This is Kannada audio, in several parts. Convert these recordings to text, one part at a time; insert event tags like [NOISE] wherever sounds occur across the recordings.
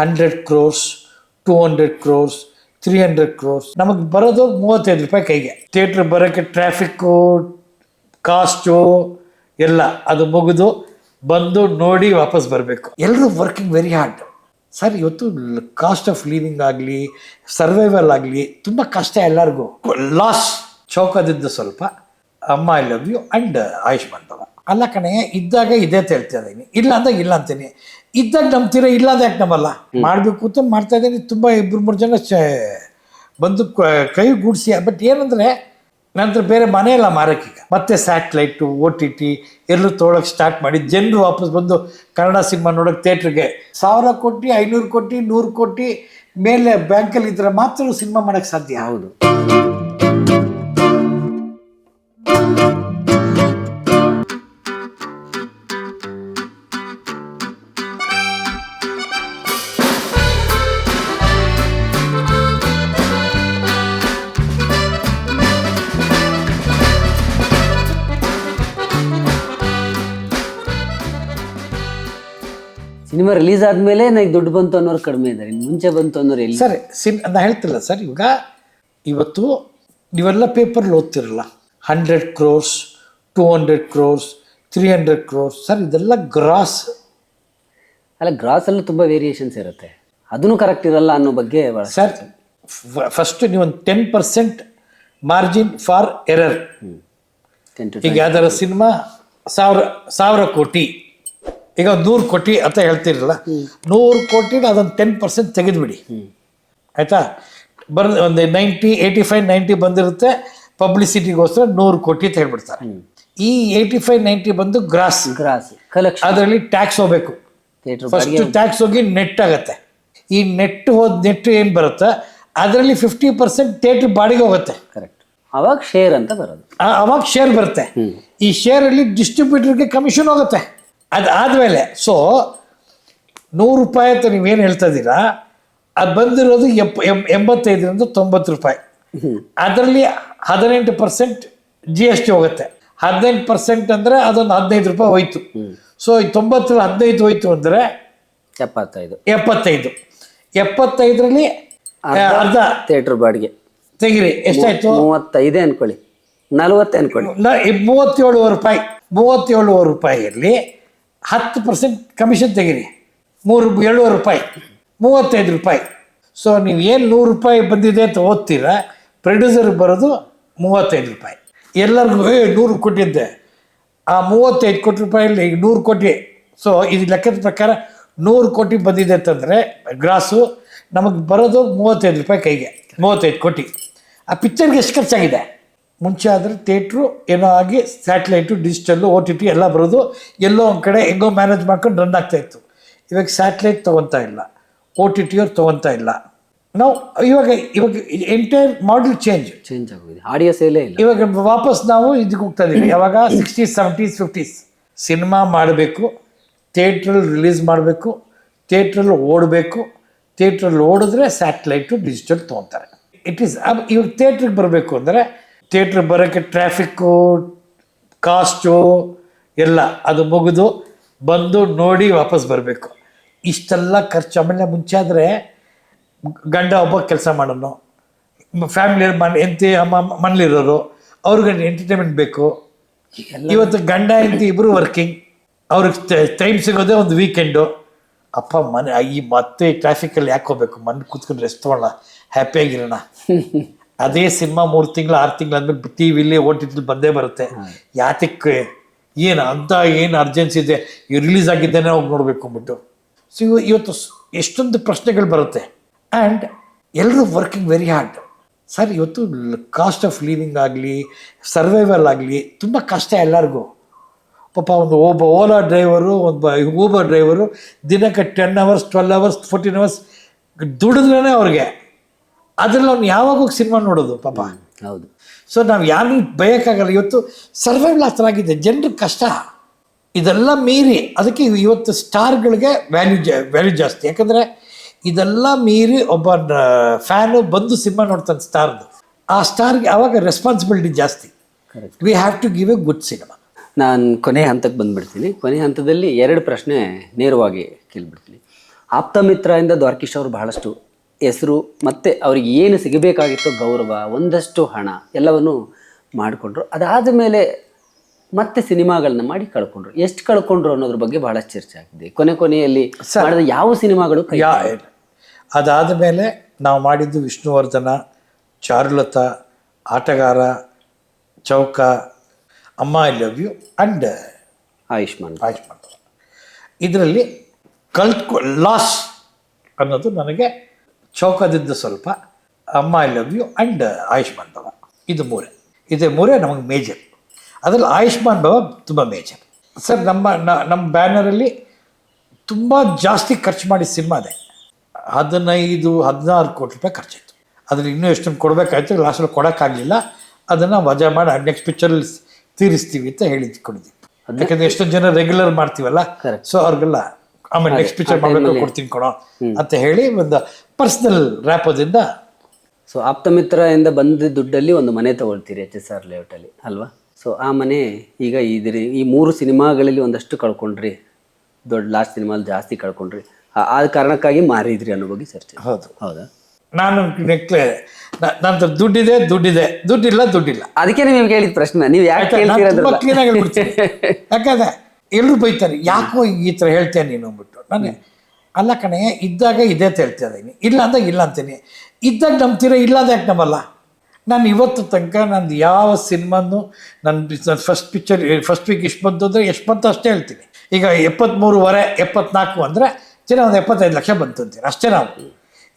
Hundred crores two hundred crores three hundred crores ನಮಗೆ ಬರೋದು ಮೂವತ್ತೈದು ರೂಪಾಯಿ ಕೈಗೆ. ಥಿಯೇಟ್ರ್ ಬರೋಕ್ಕೆ ಟ್ರಾಫಿಕ್ಕು ಕಾಸ್ಟು ಎಲ್ಲ ಅದು ಮುಗಿದು ಬಂದು ನೋಡಿ ವಾಪಸ್ ಬರಬೇಕು. ಎಲ್ಲರೂ ವರ್ಕಿಂಗ್ ವೆರಿ ಹಾರ್ಡ್ ಸರ್ ಇವತ್ತು ಕಾಸ್ಟ್ ಆಫ್ ಲಿವಿಂಗ್ ಆಗಲಿ ಸರ್ವೈವಲ್ ಆಗಲಿ ತುಂಬ ಕಷ್ಟ ಎಲ್ಲರಿಗೂ. ಲಾಸ್ ಚೌಕದಿದ್ದು ಸ್ವಲ್ಪ. Amma I love you and Ayushman Bhava ಅಲ್ಲ ಕಣೆ ಇದ್ದಾಗ ಇದೆ ಅಂತ ಹೇಳ್ತಾ ಇದ್ದೀನಿ. ಇಲ್ಲ ಅಂದಾಗ ಇಲ್ಲ ಅಂತೀನಿ. ಇದ್ದಾಗ ನಂಬ್ತೀರ ಇಲ್ಲ ಅಂದ್ರೆ ಯಾಕೆ ನಂಬಲ್ಲ ಮಾಡಬೇಕು ಅಂತ ಮಾಡ್ತಾ ಇದ್ದೀನಿ. ತುಂಬ ಇಬ್ಬರು ಮೂರು ಜನ ಬಂದು ಕ- ಗೂಡಿಸಿ. ಬಟ್ ಏನಂದರೆ ನಂತರ ಬೇರೆ ಮನೆ ಮನೆಯೆಲ್ಲ ಮಾರಕ್ಕೀಗ. ಮತ್ತೆ ಸ್ಯಾಟ್ಲೈಟು ಓ ಟಿ ಟಿ ಎಲ್ಲರೂ ತೊಗೊಳಕ್ಕೆ ಸ್ಟಾರ್ಟ್ ಮಾಡಿ ಜನರು ವಾಪಸ್ ಬಂದು ಕನ್ನಡ ಸಿನಿಮಾ ನೋಡೋಕೆ ಥಿಯೇಟ್ರಿಗೆ ಸಾವಿರ ಕೋಟಿ ಐನೂರು ಕೋಟಿ ನೂರು ಕೋಟಿ ಮೇಲೆ ಬ್ಯಾಂಕಲ್ಲಿ ಇದ್ರೆ ಮಾತ್ರ ಸಿನಿಮಾ ಮಾಡೋಕ್ಕೆ ಸಾಧ್ಯ. ಹೌದು. ಸಿನಿಮಾ ರಿಲೀಸ್ ಆದ್ಮೇಲೆ ನನಗೆ ದುಡ್ಡು ಬಂತು ಅನ್ನೋರು ಕಡಿಮೆ ಇದ್ದಾರೆ ಮುಂಚೆ ಬಂತು ಅನ್ನೋರು ಎಲ್ಲಿ? ಸರ್ ಸಿನ್ ನಾನು ಹೇಳ್ತಿಲ್ಲ ಸರ್ ಇವಾಗ ಇವತ್ತು ನೀವೆಲ್ಲ ಪೇಪರ್ಲಿ ಓದ್ತಿರಲ್ಲ hundred crores two hundred crores three hundred crores sir ಇದೆಲ್ಲ ಗ್ರಾಸ್ ಅಲ್ಲ ಗ್ರಾಸಲ್ಲಿ ತುಂಬ ತುಂಬಾ ವೇರಿಯೇಷನ್ಸ್ ಇರುತ್ತೆ. ಅದನ್ನು ಕರೆಕ್ಟ್ ಇರಲ್ಲ ಅನ್ನೋ ಬಗ್ಗೆ ಬಹಳ ಸರ್ ಫಸ್ಟ್ ನೀವೊಂದು ten percent margin for error ten to ಈಗ ಯಾವ್ದಾರ ಸಿನಿಮಾ ಸಾವಿರ ಸಾವಿರ ಕೋಟಿ. ಈಗ ನೂರು ಕೋಟಿ ಅಂತ ಹೇಳ್ತಿರಲ್ಲ ನೂರು ಕೋಟಿ ಅದೊಂದು ಟೆನ್ ಪರ್ಸೆಂಟ್ ತೆಗೆದುಬಿಡಿ. ಆಯಿತಾ? ಬರ್ ಒಂದು ನೈಂಟಿ ಏಯ್ಟಿ ಫೈವ್ ನೈಂಟಿ ಬಂದಿರುತ್ತೆ ಪಬ್ಲಿಸಿಟಿಗೋಸ್ಕರ ನೂರು ಕೋಟಿ ಅಂತ ಹೇಳ್ಬಿಡ್ತಾರೆ ಈ ಏಯ್ಟಿ ಫೈವ್ ನೈಂಟಿ ಬಂದು ಗ್ರಾಸ್. ಗ್ರಾಸ್. ಕಲೆಕ್ಷನ್ ಅದರಲ್ಲಿ ಟ್ಯಾಕ್ಸ್ ಹೋಗ್ಬೇಕು. ಫಸ್ಟ್ ಟ್ಯಾಕ್ಸ್ ಹೋಗಿ ನೆಟ್ ಆಗುತ್ತೆ. ಈ ನೆಟ್ ಹೋದ್ ನೆಟ್ ಏನು ಬರುತ್ತೆ? ಅದರಲ್ಲಿ ಫಿಫ್ಟಿ ಪರ್ಸೆಂಟ್ ಥಿಯೇಟ್ರ್ ಬಾಡಿಗೆ ಹೋಗುತ್ತೆ. ಕರೆಕ್ಟ್ ಅವಾಗ ಶೇರ್ ಅಂತ ಬರೋದು. ಅವಾಗ ಶೇರ್ ಬರುತ್ತೆ. ಈ ಶೇರಲ್ಲಿ ಡಿಸ್ಟ್ರಿಬ್ಯೂಟರ್ಗೆ ಕಮಿಷನ್ ಹೋಗುತ್ತೆ. ಅದು ಆದಮೇಲೆ ಸೊ ನೂರು ರೂಪಾಯಿ ಅಂತ ನೀವೇನು ಹೇಳ್ತಾ ಇದ್ದೀರಾ ಅದು ಬಂದಿರೋದು ಎಪ್ ಎಂ- ಎಂಬತ್ತೈದರಿಂದ ತೊಂಬತ್ತು ರೂಪಾಯಿ. ಅದರಲ್ಲಿ ಹದಿನೆಂಟು ಪರ್ಸೆಂಟ್ ಜಿ ಎಸ್ ಟಿ ಹೋಗುತ್ತೆ. ಹದಿನೆಂಟು ಪರ್ಸೆಂಟ್ ಅಂದರೆ ಅದೊಂದು ಹದಿನೈದು ರೂಪಾಯಿ ಹೋಯ್ತು. ಸೊ ಈ ತೊಂಬತ್ತರ ಹದಿನೈದು ಹೋಯ್ತು ಅಂದರೆ ಎಪ್ಪತ್ತೈದು. ಎಪ್ಪತ್ತೈದು. ಎಪ್ಪತ್ತೈದರಲ್ಲಿ ಅರ್ಧ ಥಿಯೇಟ್ರ್ ಬಾಡಿಗೆ. ತೆಗಿರಿ ಎಷ್ಟಾಯ್ತು? ಮೂವತ್ತೈದೇ ಅನ್ಕೊಳ್ಳಿ. ನಲ್ವತ್ತೇ ಅನ್ಕೊಳ್ಳಿ. ಮೂವತ್ತೇಳುವರೆ ರೂಪಾಯಿ. ಮೂವತ್ತೇಳುವರೆ ರೂಪಾಯಿಯಲ್ಲಿ ಹತ್ತು ಪರ್ಸೆಂಟ್ ಕಮಿಷನ್ ತೆಗೀರಿ. ಮೂರು ಏಳುವರೆ ರೂಪಾಯಿ, ಮೂವತ್ತೈದು ರೂಪಾಯಿ. ಸೊ ನೀವು ಏನು ನೂರು ರೂಪಾಯಿ ಬಂದಿದೆ ಅಂತ ಓದ್ತೀರಾ ಪ್ರೊಡ್ಯೂಸರ್ ಬರೋದು ಮೂವತ್ತೈದು ರೂಪಾಯಿ. ಎಲ್ಲರಿಗೂ, ಏ, ನೂರು ಕೊಟ್ಟಿದ್ದೆ. ಆ ಮೂವತ್ತೈದು ಕೋಟಿ ರೂಪಾಯಲ್ಲಿ ಈಗ ನೂರು ಕೋಟಿ. ಸೊ ಇದು ಲೆಕ್ಕದ ಪ್ರಕಾರ ನೂರು ಕೋಟಿ ಬಂದಿದೆ ಅಂತಂದರೆ, ಗ್ರಾಸು, ನಮಗೆ ಬರೋದು ಮೂವತ್ತೈದು ರೂಪಾಯಿ ಕೈಗೆ, ಮೂವತ್ತೈದು ಕೋಟಿ. ಆ ಪಿಕ್ಚರ್ಗೆ ಎಷ್ಟು ಖರ್ಚಾಗಿದೆ? ಮುಂಚೆ ಆದರೆ ಥಿಯೇಟ್ರು ಏನೋ ಆಗಿ satellite digital O T T ಎಲ್ಲ ಬರೋದು ಎಲ್ಲೋ ಒಂದು ಕಡೆ ಹೆಂಗೋ ಮ್ಯಾನೇಜ್ ಮಾಡ್ಕೊಂಡು ರನ್ ಆಗ್ತಾಯಿತ್ತು ಇವಾಗ ಸ್ಯಾಟ್ಲೈಟ್ ತೊಗೊತಾ ಇಲ್ಲ. ಓ ಟಿ ಟಿಯವ್ರು ತೊಗೊತಾ ಇಲ್ಲ. ನಾವು ಇವಾಗ ಇವಾಗ ಎಂಟೈರ್ ಮಾಡಲ್ ಚೇಂಜ್ ಚೇಂಜ್ ಆಗೋದು ಆಡಿಯೋ ಸೇಲೇ ಇಲ್ಲ. ಇವಾಗ ವಾಪಸ್ ನಾವು ಇದಕ್ಕೆ ಹೋಗ್ತಾ ಇದ್ದೀವಿ ಯಾವಾಗ? ಸಿಕ್ಸ್ಟೀಸ್ ಸೆವೆಂಟೀಸ್ ಫಿಫ್ಟೀಸ್ ಸಿನಿಮಾ ಮಾಡಬೇಕು ಥಿಯೇಟ್ರಲ್ಲಿ ರಿಲೀಸ್ ಮಾಡಬೇಕು ಥಿಯೇಟ್ರಲ್ಲಿ ಓಡಬೇಕು ಥಿಯೇಟ್ರಲ್ಲಿ ಓಡಿದ್ರೆ ಸ್ಯಾಟಲೈಟು ಡಿಜಿಟಲ್ ತೊಗೊತಾರೆ. ಇಟ್ ಈಸ್ ಇವಾಗ ಥಿಯೇಟ್ರಿಗೆ ಬರಬೇಕು ಅಂದರೆ ಥಿಯೇಟ್ರ್ ಬರೋಕ್ಕೆ ಟ್ರಾಫಿಕ್ಕು ಕಾಸ್ಟು ಎಲ್ಲ ಅದು ಮುಗಿದು ಬಂದು ನೋಡಿ ವಾಪಸ್ ಬರಬೇಕು. ಇಷ್ಟೆಲ್ಲ ಖರ್ಚು ಆಮೇಲೆ ಮುಂಚೆ ಆದರೆ ಗಂಡ ಒಬ್ಬ ಕೆಲಸ ಮಾಡೋನು. ಫ್ಯಾಮಿಲಿ ಮನ್ ಎಂತಿ ಅಮ್ಮ ಮನೇಲಿರೋರು ಅವ್ರಿಗೆ ಎಂಟರ್ಟೈನ್ಮೆಂಟ್ ಬೇಕು. ಇವತ್ತು ಗಂಡ ಹೆಂಡತಿ ಇಬ್ಬರು ವರ್ಕಿಂಗ್ ಅವ್ರಿಗೆ ಟೈಮ್ ಸಿಗೋದೇ ಒಂದು ವೀಕೆಂಡು ಅಪ್ಪ ಮನೆ ಈ ಮತ್ತೆ ಟ್ರಾಫಿಕಲ್ಲಿ ಯಾಕೆ ಹೋಗ್ಬೇಕು? ಮನೆ ಕೂತ್ಕೊಂಡು ರೆಸ್ಟ್ ತೊಗೊಳ್ಳ ಹ್ಯಾಪಿಯಾಗಿರೋಣ [LAUGHS] ಅದೇ ಸಿನಿಮಾ ಮೂರು ತಿಂಗಳು ಆರು ತಿಂಗಳು ಅಂದ್ಮೇಲೆ ಟಿ ವಿಲಿ ಓ ಟಿ ಬಂದೇ ಬರುತ್ತೆ. ಯಾತಕ್ಕೆ? ಏನು ಅಂತ ಏನು ಅರ್ಜೆನ್ಸಿ ಇದೆ? ಇವು ರಿಲೀಸ್ ಆಗಿದ್ದೇನೆ ಹೋಗಿ ನೋಡಬೇಕು ಅಂದ್ಬಿಟ್ಟು. ಸೊ ಇವ- ಇವತ್ತು ಎಷ್ಟೊಂದು ಪ್ರಶ್ನೆಗಳು ಬರುತ್ತೆ. ಆ್ಯಂಡ್ ಎಲ್ಲರೂ ವರ್ಕಿಂಗ್ ವೆರಿ ಹಾರ್ಡ್ ಸರ್ ಇವತ್ತು ಕಾಸ್ಟ್ ಆಫ್ ಲಿವಿಂಗ್ ಆಗಲಿ ಸರ್ವೈವಲ್ ಆಗಲಿ ತುಂಬ ಕಷ್ಟ ಎಲ್ಲರಿಗೂ. ಪಾಪ ಒಂದು ಒಬ್ಬ ಓಲಾ ಡ್ರೈವರು ಒಬ್ಬ ಊಬರ್ ಡ್ರೈವರು ದಿನಕ್ಕೆ ten hours twelve hours fourteen hours ದುಡಿದ್ರೇ ಅವ್ರಿಗೆ. ಅದ್ರಲ್ಲಿ ಅವ್ನು ಯಾವಾಗೂ ಸಿನಿಮಾ ನೋಡೋದು ಪಾಪ. ಹೌದು. ಸೊ ನಾವು ಯಾರಿಗೂ ಬಯಕಾಗಲ್ಲ ಇವತ್ತು ಸರ್ವೈವಲ್ ಆ ಥರ ಆಗಿದೆ ಜನರಿಗೆ ಕಷ್ಟ ಇದೆಲ್ಲ ಮೀರಿ ಅದಕ್ಕೆ ಇವತ್ತು ಸ್ಟಾರ್ಗಳಿಗೆ ವ್ಯಾಲ್ಯೂ ಜಾ ವ್ಯಾಲ್ಯೂ ಜಾಸ್ತಿ. ಯಾಕಂದರೆ ಇದೆಲ್ಲ ಮೀರಿ ಒಬ್ಬ ಫ್ಯಾನು ಬಂದು ಸಿನಿಮಾ ನೋಡ್ತಾನೆ ಸ್ಟಾರ್ದು. ಆ ಸ್ಟಾರ್ಗೆ ಆವಾಗ ರೆಸ್ಪಾನ್ಸಿಬಿಲಿಟಿ ಜಾಸ್ತಿ. Correct we have to give a good cinema ನಾನು ಕೊನೆ ಹಂತಕ್ಕೆ ಬಂದ್ಬಿಡ್ತೀನಿ. ಕೊನೆ ಹಂತದಲ್ಲಿ ಎರಡು ಪ್ರಶ್ನೆ ನೇರವಾಗಿ ಕೇಳ್ಬಿಡ್ತೀನಿ. ಆಪ್ತಮಿತ್ರ ಇಂದ ದ್ವಾರಕೀಶ್ ಅವರು ಬಹಳಷ್ಟು ಹೆಸರು ಮತ್ತು ಅವ್ರಿಗೆ ಏನು ಸಿಗಬೇಕಾಗಿತ್ತು ಗೌರವ ಒಂದಷ್ಟು ಹಣ ಎಲ್ಲವನ್ನು ಮಾಡಿಕೊಂಡ್ರು. ಅದಾದ ಮೇಲೆ ಮತ್ತೆ ಸಿನಿಮಾಗಳನ್ನ ಮಾಡಿ ಕಳ್ಕೊಂಡ್ರು. ಎಷ್ಟು ಕಳ್ಕೊಂಡ್ರು ಅನ್ನೋದ್ರ ಬಗ್ಗೆ ಬಹಳ ಚರ್ಚೆ ಆಗಿದೆ. ಕೊನೆ ಕೊನೆಯಲ್ಲಿ ಮಾಡಿದ ಯಾವ ಸಿನಿಮಾಗಳು ಅದಾದ ಮೇಲೆ ನಾವು ಮಾಡಿದ್ದು Vishnuvardhan Charulatha Aatagara Chowka Amma I love you and Ayushman. Ayushman. ಇದರಲ್ಲಿ ಕಲ್ತ್ಕೊ ಲಾಸ್ ಅನ್ನೋದು ನನಗೆ ಚೌಕದಿಂದ ಸ್ವಲ್ಪ Amma I love you and Ayushman Bhava. ಇದು ಮೂರೇ. ಇದು ಮೂರೇ ನಮಗೆ ಮೇಜರ್ ಅದರಲ್ಲಿ ಆಯುಷ್ಮಾನ್ ಭವ ತುಂಬ ಮೇಜರ್ ಸರ್ ನಮ್ಮ ನಮ್ಮ ಬ್ಯಾನರಲ್ಲಿ ತುಂಬ ಜಾಸ್ತಿ ಖರ್ಚು ಮಾಡಿ ಸಿನಿಮಾ ಇದೆ ಹದಿನೈದು ಹದಿನಾರು ಕೋಟಿ ರೂಪಾಯಿ ಖರ್ಚಾಯಿತು. ಅದ್ರಲ್ಲಿ ಇನ್ನೂ ಎಷ್ಟೊಂದು ಕೊಡಬೇಕಾಯ್ತು ಲಾಸ್ಟಲ್ಲಿ ಕೊಡೋಕ್ಕಾಗಲಿಲ್ಲ. ಅದನ್ನು ವಜಾ ಮಾಡಿ ನೆಕ್ಸ್ಟ್ ಪಿಕ್ಚರಲ್ಲಿ ತೀರಿಸ್ತೀವಿ ಅಂತ ಹೇಳಿದ್ದು ಕೊಡಿದ್ವಿ ಯಾಕಂದರೆ ಎಷ್ಟೊಂದು ಜನ ರೆಗ್ಯುಲರ್ ಮಾಡ್ತೀವಲ್ಲ ಸೊ ಅವ್ರಿಗೆಲ್ಲ ಆಮೇಲೆ ನೆಕ್ಸ್ಟ್ ಪಿಕ್ಚರ್ ಮಾಡಬೇಕು ಕೊಡ್ತೀನಿ ಕೊಡೋ ಅಂತ ಹೇಳಿ ಒಂದು ಪರ್ಸನಲ್ ರ್ಯಾಪದಿಂದ ಸೊ ಆಪ್ತಮಿತ್ರ ಇಂದ ಬಂದ ದುಡ್ಡಲ್ಲಿ ಒಂದು ಮನೆ ತಗೊಳ್ತೀರಿ ಎಚ್ ಎಸ್ ಆರ್ ಲೇಔಟಲ್ಲಿ ಅಲ್ವಾ? ಸೊ ಆ ಮನೆ ಈಗ ಇದ್ರಿ ಈ ಮೂರು ಸಿನಿಮಾಗಳಲ್ಲಿ ಒಂದಷ್ಟು ಕಳ್ಕೊಂಡ್ರಿ. ದೊಡ್ಡ ಲಾಸ್ಟ್ ಸಿನಿಮಾಲ್ ಜಾಸ್ತಿ ಕಳ್ಕೊಂಡ್ರಿ. ಆ- ಕಾರಣಕ್ಕಾಗಿ ಮಾರಿದ್ರಿ ಅನ್ನೋ ಬಗ್ಗೆ ಚರ್ಚೆ. ಹೌದು. ಹೌದಾ? ನಾನು ನೆಕ್ಲೆ ನಂತರ ದುಡ್ಡಿದೆ ದುಡ್ಡಿದೆ. ದುಡ್ಡಿಲ್ಲ ದುಡ್ಡಿಲ್ಲ. ಅದಕ್ಕೆ ನಿಮ್ಗೆ ಹೇಳಿದ ಪ್ರಶ್ನೆ ನೀವು ಯಾಕೆ ಯಾಕಂದ್ರೆ ಎಲ್ಲರೂ ಬೈತಾರೆ, ಯಾಕೋ ಈ ಥರ ಹೇಳ್ತೇನೆ ನೀನು ಅಂದ್ಬಿಟ್ಟು. ನಾನು, ಅಲ್ಲ ಕಣೆ, ಇದ್ದಾಗ ಇದೇ ಅಂತ ಹೇಳ್ತಾ ಇದ್ದೀನಿ. ಇಲ್ಲ ಅಂದಾಗ ಇಲ್ಲ ಅಂತೀನಿ. ಇದ್ದಾಗ ನಂಬ್ತೀರ ಇಲ್ಲ ಅಂತ ಯಾಕೆ ನಾನು ಇವತ್ತು ತನಕ ನಂದು ಯಾವ ಸಿನಿಮಾನು ನನ್ನ ಫಸ್ಟ್ ಪಿಕ್ಚರ್ ಫಸ್ಟ್ ವೀಕ್ ಇಷ್ಟು ಬಂತು ಅಂದರೆ ಎಷ್ಟು ಬಂತು ಅಷ್ಟೇ ಹೇಳ್ತೀನಿ. ಈಗ ಎಪ್ಪತ್ತ್ಮೂರುವರೆ ಎಪ್ಪತ್ನಾಲ್ಕು ಅಂದರೆ ಜನ ಒಂದು ಎಪ್ಪತ್ತೈದು ಲಕ್ಷ ಬಂತು ಅಂತೀನಿ ಅಷ್ಟೇ ನಾವು.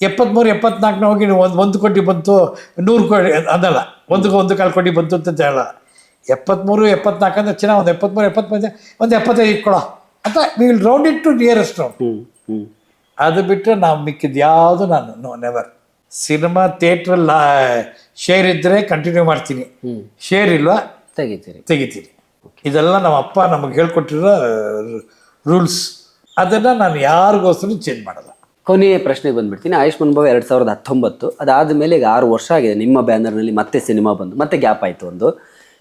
ಎಪ್ಪತ್ತ್ಮೂರು ಎಪ್ಪತ್ನಾಲ್ಕನ ಹೋಗಿ ಒಂದು ಒಂದು ಕೋಟಿ ಬಂತು, ನೂರು ಕೋಟಿ, ಅದಲ್ಲ ಒಂದು ಒಂದು ಕಾಲು ಕೋಟಿ ಬಂತು ಅಂತ ಹೇಳಲ್ಲ. ಎಪ್ಪತ್ತ್ಮೂರು ಎಪ್ಪತ್ನಾಲ್ಕು ಅಂದ್ರೆ ಚೆನ್ನಾಗಿ ಒಂದು ಎಪ್ಪತ್ತ್ಮೂರು ಎಪ್ಪತ್ತೈದು ಒಂದು ಎಪ್ಪತ್ತೈದು ಇಟ್ಕೊಳೋ. ಅಂತ will round it to nearest round ಅದು ಬಿಟ್ಟರೆ ನಾವು ಮಿಕ್ಕಿದ್ದು ಯಾವುದು ನಾನು ನೋ ನೆವರ್ ಸಿನಿಮಾ ಥಿಯೇಟ್ರಲ್ಲಿ ಶೇರ್ ಇದ್ದರೆ ಕಂಟಿನ್ಯೂ ಮಾಡ್ತೀನಿ. ಶೇರ್ ಇಲ್ವಾ? ತೆಗಿತೀರಿ. ತೆಗಿತೀನಿ ಇದೆಲ್ಲ ನಮ್ಮ ಅಪ್ಪ ನಮಗೆ ಹೇಳ್ಕೊಟ್ಟಿರೋ ರೂಲ್ಸ್ ಅದನ್ನು ನಾನು ಯಾರಿಗೋಸ್ಕರ ಚೇಂಜ್ ಮಾಡಲ್ಲ. ಕೊನೆಯ ಪ್ರಶ್ನೆಗೆ ಬಂದ್ಬಿಡ್ತೀನಿ. ಆಯುಷ್ಮಾನ್ ಭವ ಎರಡು ಸಾವಿರದ ಹತ್ತೊಂಬತ್ತು ಅದಾದ ಮೇಲೆ ಈಗ ಆರು ವರ್ಷ ಆಗಿದೆ. ನಿಮ್ಮ ಬ್ಯಾನರ್ನಲ್ಲಿ ಮತ್ತೆ ಸಿನಿಮಾ ಬಂದು ಮತ್ತೆ ಗ್ಯಾಪ್ ಆಯಿತು ಒಂದು.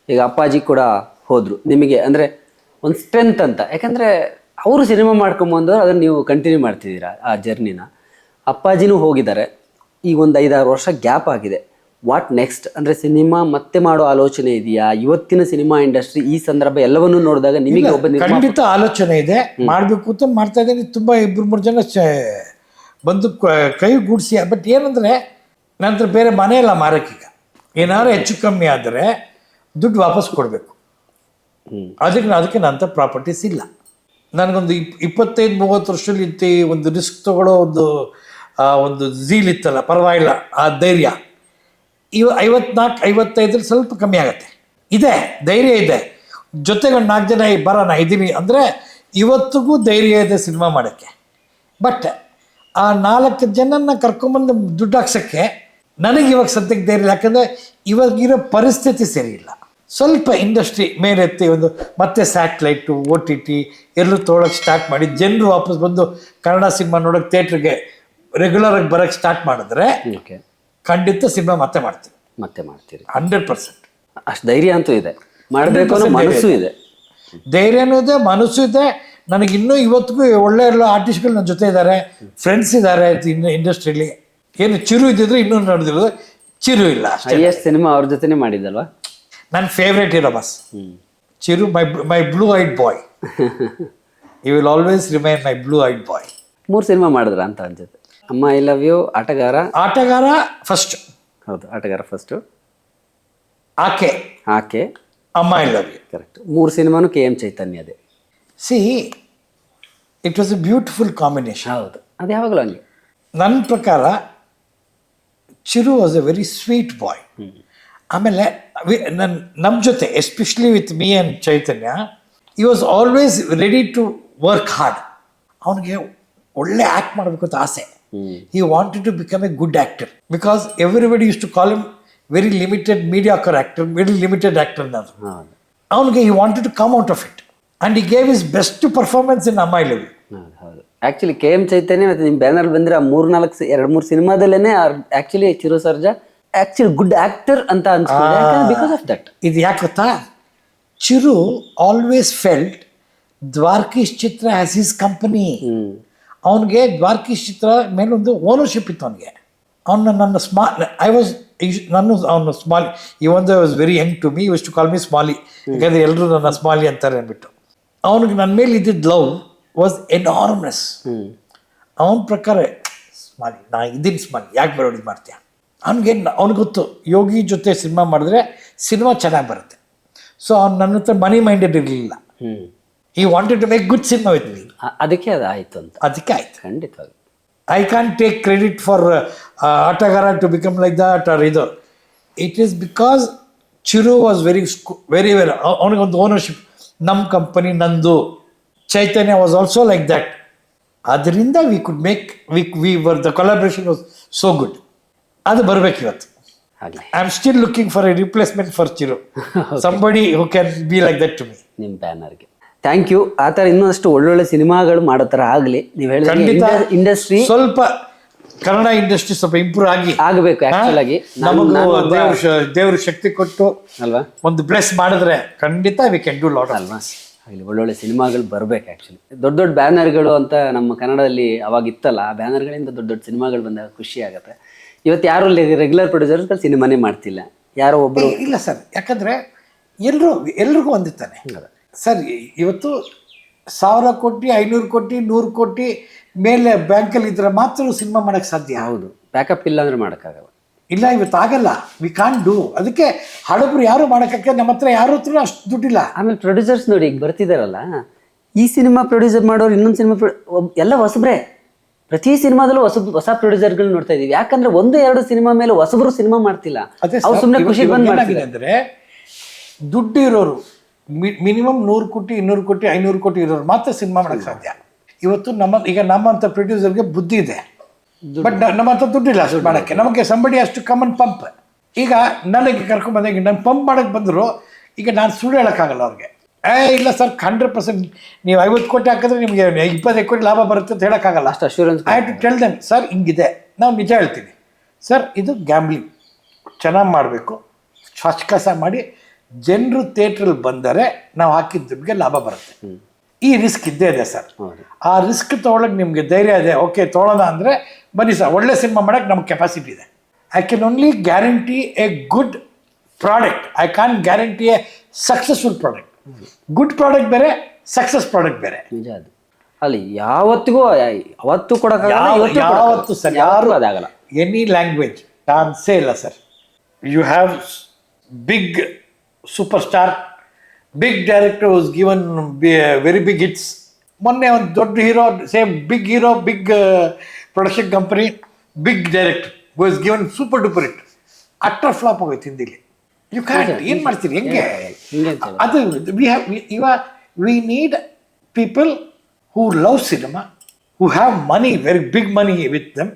ಈಗ ಅಪ್ಪಾಜಿ ಕೂಡ ಹೋದರು. ನಿಮಗೆ ಅಂದರೆ ಒಂದು ಸ್ಟ್ರೆಂತ್ ಅಂತ. ಯಾಕಂದರೆ ಅವರು ಸಿನಿಮಾ ಮಾಡ್ಕೊಂಬಂದು ಅದನ್ನು ನೀವು ಕಂಟಿನ್ಯೂ ಮಾಡ್ತಿದ್ದೀರಾ ಆ ಜರ್ನಿನ ಅಪ್ಪಾಜಿನೂ ಹೋಗಿದ್ದಾರೆ. ಈಗ ಒಂದು ಐದಾರು ವರ್ಷ ಗ್ಯಾಪ್ ಆಗಿದೆ. ವಾಟ್ ನೆಕ್ಸ್ಟ್ ಅಂದರೆ ಸಿನಿಮಾ ಮತ್ತೆ ಮಾಡೋ ಆಲೋಚನೆ ಇದೆಯಾ? ಇವತ್ತಿನ ಸಿನಿಮಾ ಇಂಡಸ್ಟ್ರಿ ಈ ಸಂದರ್ಭ ಎಲ್ಲವನ್ನೂ ನೋಡಿದಾಗ ನಿಮಗೆ ಒಬ್ಬ ಖಂಡಿತ ಆಲೋಚನೆ ಇದೆ. ಮಾಡಬೇಕು ಅಂತ ಮಾಡ್ತಾ ಇದ್ದೀನಿ. ತುಂಬ ಇಬ್ಬರು ಮೂರು ಜನ ಬಂದು ಕ- ಕೈ ಗೂಡಿಸಿ. ಬಟ್ ಏನಂದರೆ ನಂತರ ಬೇರೆ ಮನೆ ಇಲ್ಲ ಮಾರಕ್ಕೀಗ. ಏನಾದ್ರು ಹೆಚ್ಚು ಕಮ್ಮಿ ಆದರೆ ದುಡ್ಡು ವಾಪಸ್ ಕೊಡಬೇಕು. ಅದಕ್ಕೆ ಅದಕ್ಕೆ ನಂತ ಪ್ರಾಪರ್ಟೀಸ್ ಇಲ್ಲ. ನನಗೊಂದು ಇಪ್ ಇಪ್ಪತ್ತೈದು ಮೂವತ್ತು ವರ್ಷದಲ್ಲಿ ಇತ್ತು ಒಂದು ರಿಸ್ಕ್ ತಗೊಳ್ಳೋ ಒಂದು ಆ, ಒಂದು ಝೀಲ್ ಇತ್ತಲ್ಲ ಪರವಾಗಿಲ್ಲ ಆ ಧೈರ್ಯ. ಇವ ಐವತ್ನಾಲ್ಕು ಐವತ್ತೈದ್ರಲ್ಲಿ ಸ್ವಲ್ಪ ಕಮ್ಮಿ ಆಗುತ್ತೆ. ಇದೆ ಧೈರ್ಯ ಇದೆ. ಜೊತೆಗೆ ಒಂದು ನಾಲ್ಕು ಜನ "ಏ, ಬರೋಣ ಇದ್ದೀನಿ ಅಂದರೆ ಇವತ್ತಿಗೂ ಧೈರ್ಯ ಇದೆ ಸಿನಿಮಾ ಮಾಡೋಕ್ಕೆ. ಬಟ್ ಆ ನಾಲ್ಕು ಜನನ್ನ ಕರ್ಕೊಂಬಂದು ದುಡ್ಡು ಹಾಕ್ಸೋಕ್ಕೆ ನನಗೆ ಇವಾಗ ಸದ್ಯಕ್ಕೆ ಧೈರ್ಯ ಇಲ್ಲ. ಯಾಕಂದರೆ ಇವಾಗಿರೋ ಪರಿಸ್ಥಿತಿ ಸರಿ ಇಲ್ಲ. ಸ್ವಲ್ಪ ಇಂಡಸ್ಟ್ರಿ ಮೇಲೆತ್ತಿ ಒಂದು ಮತ್ತೆ ಸ್ಯಾಟ್ಲೈಟು ಒ ಟಿ ಟಿ ಎಲ್ಲರೂ ತೊಗೊಳಕ್ಕೆ ಸ್ಟಾರ್ಟ್ ಮಾಡಿ ಜನರು ವಾಪಸ್ ಬಂದು ಕನ್ನಡ ಸಿನಿಮಾ ನೋಡೋಕೆ ಥಿಯೇಟ್ರಿಗೆ ರೆಗ್ಯುಲರಾಗಿ ಬರೋಕ್ಕೆ ಸ್ಟಾರ್ಟ್ ಮಾಡಿದ್ರೆ ಖಂಡಿತ ಸಿನಿಮಾ ಮತ್ತೆ ಮಾಡ್ತೀವಿ. ಮತ್ತೆ ಮಾಡ್ತೀರಿ. Hundred percent. ಅಷ್ಟು ಧೈರ್ಯ ಅಂತೂ ಇದೆ. ಮಾಡಬೇಕು ಅನ್ನೋ ಮನಸ್ಸು ಇದೆ. ಧೈರ್ಯನೂ ಇದೆ ಮನಸ್ಸು ಇದೆ. ನನಗೆ ಇನ್ನೂ ಇವತ್ತಿಗೂ ಒಳ್ಳೆ ಎಲ್ಲ ಆರ್ಟಿಸ್ಟ್ಗಳು ನನ್ನ ಜೊತೆ ಇದ್ದಾರೆ ಫ್ರೆಂಡ್ಸ್ ಇದ್ದಾರೆ ಇನ್ನು ಇಂಡಸ್ಟ್ರಿಲಿ ಏನು ಚಿರು ಇದ್ದಿದ್ರೆ ಇನ್ನೂ ನಡೆದಿರೋದು ಚಿರು ಇಲ್ಲ ಹೈಯೆಸ್ಟ್ ಸಿನಿಮಾ ಅವ್ರ ಜೊತೆನೆ ಮಾಡಿದಲ್ವಾ ನನ್ನ ಫೇವ್ರೆಟ್ ಇರೋ bus Chiru my my blue eyed boy you will always remain my blue eyed boy ಮೂರು ಸಿನಿಮಾ ಮಾಡಿದ್ರ ಅಂತ ಅನ್ಸುತ್ತೆ. ಅಮ್ಮ ಐ ಲವ್ ಯು ಆಟಗಾರ? ಆಟಗಾರ ಫಸ್ಟ್ ಹೌದು ಆಟಗಾರ ಫಸ್ಟು ಆಕೆ. ಆಕೆ. ಅಮ್ಮ ಐ ಲವ್ ಯು ಕರೆಕ್ಟ್ ಮೂರು ಸಿನಿಮಾನು K M ಚೈತನ್ಯದೇ see it was a beautiful combination ಹೌದು ಅದು ಯಾವಾಗಲೂ ಹಂಗೆ. ನನ್ನ ಪ್ರಕಾರ Chiru was a very sweet boy ಆಮೇಲೆ ನನ್ನ ನಮ್ಮ ಜೊತೆ especially with me and Chaitanya he was always ready to work hard ಅವನಿಗೆ ಒಳ್ಳೆ ಆ್ಯಕ್ಟ್ ಮಾಡಬೇಕು ಅಂತ ಆಸೆ. He wanted to become a good actor because everybody used to call him very limited mediocre actor very limited actor ನಾನು ಹೌದು ಅವನಿಗೆ he wanted to come out of it and he gave his best performance in Amma ಇಲ್ಲಿ ಆ್ಯಕ್ಚುಲಿ ಕೆ ಎಂ ಚೈತನ್ಯ ಮತ್ತು ನಿಮ್ಮ ಬ್ಯಾನರ್ ಬಂದರೆ ಆ ಮೂರು ನಾಲ್ಕು ಎರಡು ಮೂರು ಸಿನಿಮಾದಲ್ಲೇ actually Chiru Sarja actually good actor ಅಂತ ಅನ್ಸ್ತಿದೆ ಬಿಕಾಸ್ ಆಫ್ ದಟ್ ಇದು ಯಾಕೆ ಗೊತ್ತಾ? Chiru always felt Dwarakish Chitra has his company ಅವನಿಗೆ ದ್ವಾರ್ಕೀಶ್ ಚಿತ್ರ ಮೇಲೊಂದು ಓನರ್ಶಿಪ್ ಇತ್ತು ಅವನಿಗೆ. ಅವನ ನನ್ನ ಸ್ಮಾಲ್ ಐ ವಾಸ್ ನನ್ನ ಅವನು ಸ್ಮಾಲಿ ಈ ಒಂದು was very young to me you to call me smally ಯಾಕಂದರೆ ಎಲ್ಲರೂ ನನ್ನ ಸ್ಮಾಲಿ ಅಂತಾರೆ ಅಂದ್ಬಿಟ್ಟು. ಅವನಿಗೆ ನನ್ನ ಮೇಲೆ ಇದ್ದಿದ್ದ ಲವ್ ವಾಸ್ ಎನಾರ್ಮಸ್ ಅವನ ಪ್ರಕಾರ ಸ್ಮಾಲಿ ನಾ ಇದ್ದೀನಿ ಸ್ಮಾಲಿ ಯಾಕೆ ಬರೋದು ಮಾಡ್ತೀಯ? ಅವ್ನಿಗೆ ಅವ್ನಿಗೆ ಗೊತ್ತು ಯೋಗಿ ಜೊತೆ ಸಿನಿಮಾ ಮಾಡಿದ್ರೆ ಸಿನಿಮಾ ಚೆನ್ನಾಗಿ ಬರುತ್ತೆ. ಸೊ ಅವ್ನು ನನ್ನ ಹತ್ರ ಮನಿ ಮೈಂಡೆಡ್ ಇರಲಿಲ್ಲ. He wanted to make good cinema with me ಅದಕ್ಕೆ ಅದು ಆಯ್ತು ಅಂತ. ಅದಕ್ಕೆ ಆಯ್ತು. ಖಂಡಿತ I can take credit for Aatagara to become like that or ಇದು. It is because Chiru was very very well ಅವನಿಗೊಂದು ಓನರ್ಶಿಪ್ ನಮ್ಮ ಕಂಪನಿ ನಂದು. Chaitanya was also like that ಅದರಿಂದ we could make we we were the collaboration was so good ಅದು ಬರಬೇಕು ಇವತ್ತು. ಆಗಲಿ I am still looking for a replacement for Chiru somebody who can be like that to me ನಿಮ್ಮ ಬ್ಯಾನರ್ಗೆ ಥ್ಯಾಂಕ್ ಯು ಆ ಥರ ಇನ್ನೊಂದಷ್ಟು ಒಳ್ಳೊಳ್ಳೆ ಸಿನಿಮಾಗಳು ಮಾಡೋ ಥರ ಆಗಲಿ. ನೀವು ಖಂಡಿತ ಹೇಳಿದ್ರೆ ಇಂಡಸ್ಟ್ರಿ ಸ್ವಲ್ಪ ಕನ್ನಡ ಇಂಡಸ್ಟ್ರಿ ಸ್ವಲ್ಪ ಇಂಪ್ರೂವ್ ಆಗಿ. ಆಗಬೇಕು ಆ್ಯಕ್ಚುಲ್ ಆಗಿ. ನಾನು- ನಮಗೂ ನಾನು ಒಬ್ಬ- ದೇವ್ರ ಶ- ದೇವ್ರ ಶಕ್ತಿ ಕೊಟ್ಟು ಅಲ್ವಾ? ಒಂದು ಬ್ಲೆಸ್ ಮಾಡಿದ್ರೆ ಖಂಡಿತ ವಿ ಕ್ಯಾನ್ ಡೂ ಲಾಟ್ ಅಲ್ವಾ? ಆಗಲಿ ಒಳ್ಳೊಳ್ಳೆ ಸಿನಿಮಾಗಳು ಬರ್ಬೇಕು ಆ್ಯಕ್ಚುಲಿ ದೊಡ್ಡ ದೊಡ್ಡ ಬ್ಯಾನರ್ಗಳು ಅಂತ ನಮ್ಮ ಕನ್ನಡದಲ್ಲಿ ಅವಾಗ ಇತ್ತಲ್ಲ ಆ ಬ್ಯಾನರ್ಗಳಿಂದ ದೊಡ್ಡ ದೊಡ್ಡ ಸಿನಿಮಾಗಳು ಬಂದಾಗ ಖುಷಿ ಆಗುತ್ತೆ. ಇವತ್ತು ಯಾರು ರೆಗ್ಯುಲರ್ ಪ್ರೊಡ್ಯೂಸರ್ಸ್ ಸಿನಿಮಾನೇ ಮಾಡ್ತಿಲ್ಲ. ಯಾರೋ ಒಬ್ಬರು ಇಲ್ಲ ಸರ್. ಯಾಕಂದ್ರೆ ಎಲ್ಲರೂ ಎಲ್ರಿಗೂ ಒಂದಿತ್ತಾನೆ ಸರ್ ಇವತ್ತು ಸಾವಿರ ಕೋಟಿ ಐನೂರು ಕೋಟಿ ನೂರು ಕೋಟಿ ಮೇಲೆ ಬ್ಯಾಂಕಲ್ಲಿ ಇದ್ರೆ ಮಾತ್ರ ಸಿನಿಮಾ ಮಾಡಕ್ಕೆ ಸಾಧ್ಯ. ಹೌದು. ಬ್ಯಾಕಪ್ ಇಲ್ಲ ಅಂದ್ರೆ ಮಾಡೋಕ್ಕಾಗಲ್ಲ. ಇಲ್ಲ ಇವತ್ತು ಆಗಲ್ಲ. ವಿ ಕಾನ್ ಡೂ ಅದಕ್ಕೆ ಹಡಬ್ರು ಯಾರು ಮಾಡೋಕ್ಕೆ ನಮ್ಮ ಹತ್ರ ಯಾರ ಹತ್ರ ಅಷ್ಟು ದುಡ್ಡಿಲ್ಲ. ಆಮೇಲೆ ಪ್ರೊಡ್ಯೂಸರ್ಸ್ ನೋಡಿ ಈಗ ಬರ್ತಿದಾರಲ್ಲ. ಈ ಸಿನಿಮಾ ಪ್ರೊಡ್ಯೂಸರ್ ಮಾಡೋರು ಇನ್ನೊಂದು ಸಿನಿಮಾ ಎಲ್ಲ ಹೊಸಬ್ರೆ. ಪ್ರತಿ ಸಿನಿಮಾದಲ್ಲೂ ಹೊಸ ಹೊಸ ಪ್ರೊಡ್ಯೂಸರ್ಗಳು ನೋಡ್ತಾ ಇದೀವಿ. ಯಾಕಂದ್ರೆ ಒಂದು ಎರಡು ಸಿನಿಮಾ ಮೇಲೆ ಹೊಸಬ್ರು ಸಿನಿಮಾ ಮಾಡ್ತಿಲ್ಲ. ಅವ್ರು ಸುಮ್ಮನೆ ಖುಷಿ ಬಂದ್ ಅಂದ್ರೆ ದುಡ್ಡು ಇರೋರು ಮಿನಿಮಮ್ ನೂರು ಕೋಟಿ ಇನ್ನೂರು ಕೋಟಿ ಐನೂರು ಕೋಟಿ ಇರೋರು ಮಾತ್ರ ಸಿನಿಮಾ ಮಾಡಕ್ ಸಾಧ್ಯ. ಇವತ್ತು ನಮ್ಮ ಈಗ ನಮ್ಮಂತ ಪ್ರೊಡ್ಯೂಸರ್ಗೆ ಬುದ್ಧಿ ಇದೆ. ಬಟ್ ನಮ್ಮಂತ ಹತ್ರ ದುಡ್ಡಿಲ್ಲ ಅಷ್ಟು ಮಾಡಕ್ಕೆ. ನಮಗೆ ಸಂಬಡಿ ಅಷ್ಟು ಕಮನ್ ಪಂಪ್ ಈಗ ನನಗೆ ಕರ್ಕೊಂಡ್ ಬಂದಾಗ ನಾನು ಪಂಪ್ ಮಾಡಕ್ ಬಂದರು ಈಗ ನಾನು ಸುಳ್ಳು ಹೇಳಕ್ಕಾಗಲ್ಲ ಅವ್ರಿಗೆ. ಏ ಇಲ್ಲ ಸರ್ ಹಂಡ್ರೆಡ್ ಪರ್ಸೆಂಟ್ ನೀವು ಐವತ್ತು ಕೋಟಿ ಹಾಕಿದ್ರೆ ನಿಮಗೆ ಇಪ್ಪತ್ತೈದು ಕೋಟಿ ಲಾಭ ಬರುತ್ತೆ ಅಂತ ಹೇಳೋಕ್ಕಾಗಲ್ಲ. ಅಷ್ಟು assurance I to tell them sir ಹಿಂಗಿದೆ. ನಾವು ನಿಜ ಹೇಳ್ತೀನಿ. ಸರ್ ಇದು ಗ್ಯಾಮ್ಲಿಂಗ್ ಚೆನ್ನಾಗಿ ಮಾಡಬೇಕು. ಶ್ವಾಸಕಾಸ ಮಾಡಿ ಜನರು ಥಿಯೇಟ್ರಲ್ಲಿ ಬಂದರೆ ನಾವು ಹಾಕಿದ ದುಡ್ಡಿಗೆ ಲಾಭ ಬರುತ್ತೆ. ಈ ರಿಸ್ಕ್ ಇದ್ದೇ ಇದೆ ಸರ್ ಆ ರಿಸ್ಕ್ ತೊಗೊಳಕ್ಕೆ ನಿಮಗೆ ಧೈರ್ಯ ಇದೆ. ಓಕೆ ತೊಗೊಳೋಣ ಅಂದರೆ ಬನ್ನಿ ಸರ್ ಒಳ್ಳೆ ಸಿನಿಮಾ ಮಾಡೋಕ್ಕೆ ನಮ್ಗೆ ಕೆಪಾಸಿಟಿ ಇದೆ. I can only guarantee a good product I can guarantee a successful product good product ಬೇರೆ ಸಕ್ಸಸ್ ಪ್ರಾಡಕ್ಟ್ ಬೇರೆ. ನಿಜ ಅದು. ಅಲ್ಲಿ ಯಾವತ್ತಿಗೂ ಅವತ್ತು ಕೊಡಕ್ಕಾಗಲ್ಲ ಇವತ್ತು ಯಾವತ್ತು ಸರ್ ಯಾರು ಯಾರು ಅದಾಗಲ್ಲ. ಎನಿ ಲ್ಯಾಂಗ್ವೇಜ್ ಚಾನ್ಸೇ ಇಲ್ಲ sir. You have big super star big director was given very big hits ಮೊನ್ನೆ ಒಂದು ದೊಡ್ಡ hero same big hero big production company big director was given super duper hit ಅಟ್ರ flop ಆಗೋಯ್ತು ಹಿಂದಿಲಿ ಯು ಕ್ಯಾನ್ ಏನು ಮಾಡ್ತೀರಿ? ಹೆಂಗೆ. ಅದು we have we need people who love cinema who have money very big money with them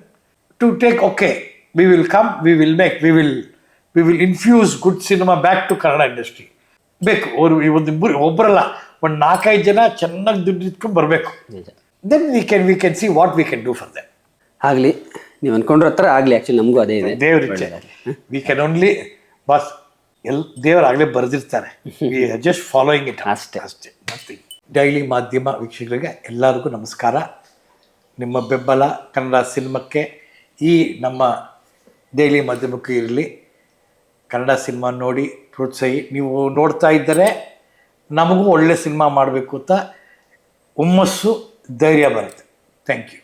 to take okay we will come we will make we will we will infuse good cinema back to Kannada industry ಬೇಕು ಅವರು ಈ ಒಂದು ಇಬ್ಬರು ಒಬ್ಬರಲ್ಲ ಒಂದು ನಾಲ್ಕೈದು ಜನ ಚೆನ್ನಾಗಿ ದುಡ್ಡು ಇಟ್ಕೊಂಡು ಬರಬೇಕು. Then we can we can see what we can do for them ಆಗಲಿ ನೀವು ಅನ್ಕೊಂಡ್ರ ಹತ್ರ ಆಗಲಿ ಆ್ಯಕ್ಚುಲಿ ನಮಗೂ ಅದೇ ಇದೆ. ದೇವ್ರ ವಿ ಕ್ಯಾನ್ ಓನ್ಲಿ ಬಸ್ ಎಲ್ ಆಗಲೇ ಬರೆದಿರ್ತಾರೆ. ಜಸ್ಟ್ ಫಾಲೋಯಿಂಗ್ ಇಟ್ ಅಷ್ಟೇ. ಅಷ್ಟೇ. ನಥಿಂಗ್ ಡೈಲಿ ಮಾಧ್ಯಮ ವೀಕ್ಷಕರಿಗೆ ಎಲ್ಲರಿಗೂ ನಮಸ್ಕಾರ. ನಿಮ್ಮ ಬೆಂಬಲ ಕನ್ನಡ ಸಿನಿಮಾಕ್ಕೆ ಈ ನಮ್ಮ ಡೈಲಿ ಮಾಧ್ಯಮಕ್ಕೆ ಇರಲಿ. ಕನ್ನಡ ಸಿನಿಮಾ ನೋಡಿ ಪ್ರೋತ್ಸಾಹಿ. ನೀವು ನೋಡ್ತಾ ಇದ್ದರೆ ನಮಗೂ ಒಳ್ಳೆ ಸಿನಿಮಾ ಮಾಡಬೇಕು ಅಂತ ಹುಮ್ಮಸ್ಸು ಧೈರ್ಯ ಬರುತ್ತೆ. Thank you